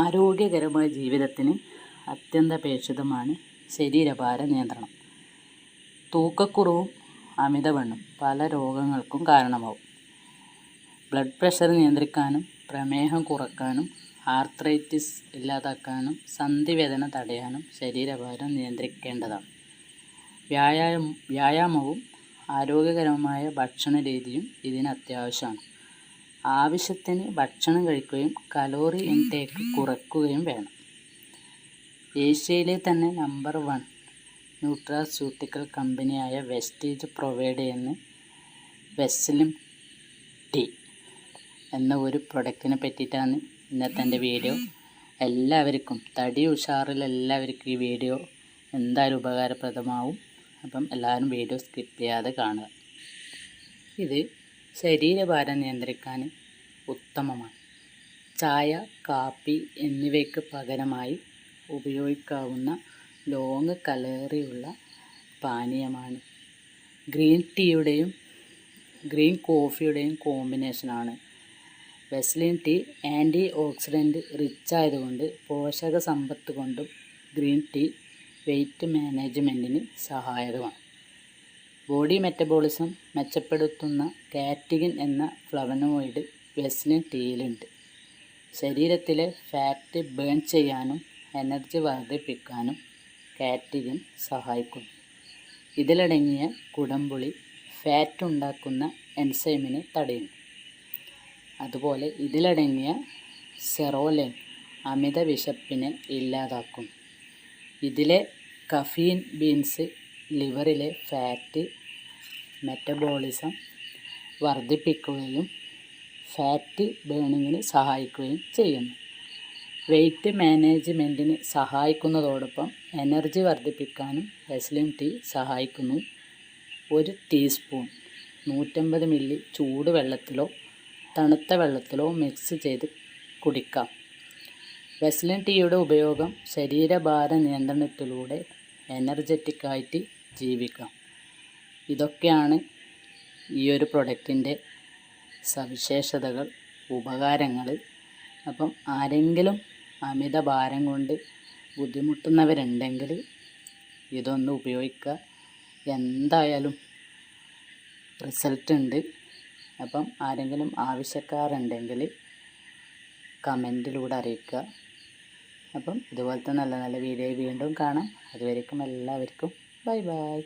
ആരോഗ്യകരമായ ജീവിതത്തിന് അത്യന്താപേക്ഷിതമാണ് ശരീരഭാര നിയന്ത്രണം. തൂക്കക്കുറവും അമിതവണ്ണം പല രോഗങ്ങൾക്കും കാരണമാവും. ബ്ലഡ് പ്രഷർ നിയന്ത്രിക്കാനും പ്രമേഹം കുറക്കാനും ആർത്രൈറ്റിസ് ഇല്ലാതാക്കാനും സന്ധിവേദന തടയാനും ശരീരഭാരം നിയന്ത്രിക്കേണ്ടതാണ്. വ്യായാമം വ്യായാമവും ആരോഗ്യകരമായ ഭക്ഷണ രീതിയും ഇതിന് അത്യാവശ്യമാണ്. ആവശ്യത്തിന് ഭക്ഷണം കഴിക്കുകയും കലോറി ഇൻടേക്ക് കുറയ്ക്കുകയും വേണം. ഏഷ്യയിലെ തന്നെ നമ്പർ വൺ ന്യൂട്രാസ്യൂട്ടിക്കൽ കമ്പനിയായ വെസ്റ്റേജ് പ്രൊവൈഡ് ചെയ്യുന്ന വെസ്ലിം ടി എന്ന ഒരു പ്രൊഡക്റ്റിനെ പറ്റിയിട്ടാണ് ഇന്നത്തെ എന്റെ വീഡിയോ. എല്ലാവർക്കും തടി ഉഷാറിൽ എല്ലാവർക്കും ഈ വീഡിയോ എന്തായാലും ഉപകാരപ്രദമാവും. അപ്പം എല്ലാവരും വീഡിയോ സ്കിപ്പ് ചെയ്യാതെ കാണുക. ഇത് ശരീരഭാരം നിയന്ത്രിക്കാൻ ഉത്തമമാണ്. ചായ കാപ്പി എന്നിവയ്ക്ക് പകരമായി ഉപയോഗിക്കാവുന്ന ലോങ് കലറിയുള്ള പാനീയമാണ്. ഗ്രീൻ ടീയുടെയും ഗ്രീൻ കോഫിയുടെയും കോമ്പിനേഷനാണ്. വെസ്ലിൻ ടീ ആന്റി ഓക്സിഡന്റ് റിച്ച് ആയതുകൊണ്ട് പോഷക സമ്പത്ത് കൊണ്ടും ഗ്രീൻ ടീ വെയ്റ്റ് മാനേജ്മെന്റിന് സഹായകമാണ്. ബോഡി മെറ്റബോളിസം മെച്ചപ്പെടുത്തുന്ന കാറ്റിഗിൻ എന്ന ഫ്ലവനോയിഡ് വെസ്ലിൻ ടീയിലുണ്ട്. ശരീരത്തിലെ ഫാറ്റ് ബേൺ ചെയ്യാനും എനർജി വർദ്ധിപ്പിക്കാനും കാറ്റിഗിൻ സഹായിക്കുന്നു. ഇതിലടങ്ങിയ കുടംപുളി ഫാറ്റ് ഉണ്ടാക്കുന്ന എൻസൈമിനെ തടയുന്നു. അതുപോലെ ഇതിലടങ്ങിയ സെറോലെ അമിത വിശപ്പിനെ ഇല്ലാതാക്കും ഇതിലെ കഫീൻ ബീൻസ് ലിവറിലെ ഫാറ്റ് മെറ്റബോളിസം വർദ്ധിപ്പിക്കുകയും ഫാറ്റ് ബേണിങ്ങിന് സഹായിക്കുകയും ചെയ്യുന്നു. വെയ്റ്റ് മാനേജ്മെന്റിന് സഹായിക്കുന്നതോടൊപ്പം എനർജി വർദ്ധിപ്പിക്കാനും വെസ്ലിൻ ടീ സഹായിക്കുന്നു. ഒരു ടീസ്പൂൺ നൂറ്റമ്പത് മില്ലി ചൂടുവെള്ളത്തിലോ തണുത്ത വെള്ളത്തിലോ മിക്സ് ചെയ്ത് കുടിക്കാം. വെസ്ലിൻ ടീയുടെ ഉപയോഗം ശരീരഭാര നിയന്ത്രണത്തിലൂടെ എനർജറ്റിക്കായിട്ട് ജീവിക്കാം. ഇതൊക്കെയാണ് ഈ ഒരു പ്രൊഡക്റ്റിന്റെ സവിശേഷതകൾ ഉപകാരങ്ങൾ. അപ്പം ആരെങ്കിലും അമിത ഭാരം കൊണ്ട് ബുദ്ധിമുട്ടുന്നവരുണ്ടെങ്കിൽ ഇതൊന്ന് ഉപയോഗിക്കുക. എന്തായാലും റിസൾട്ട് ഉണ്ട് അപ്പം ആരെങ്കിലും ആവശ്യക്കാരുണ്ടെങ്കിൽ കമന്റിലൂടെ അറിയിക്കുക. അപ്പം ഇതുപോലത്തെ നല്ല നല്ല വീഡിയോ വീണ്ടും കാണാം. അതുവരേക്കും എല്ലാവർക്കും ബൈ ബൈ.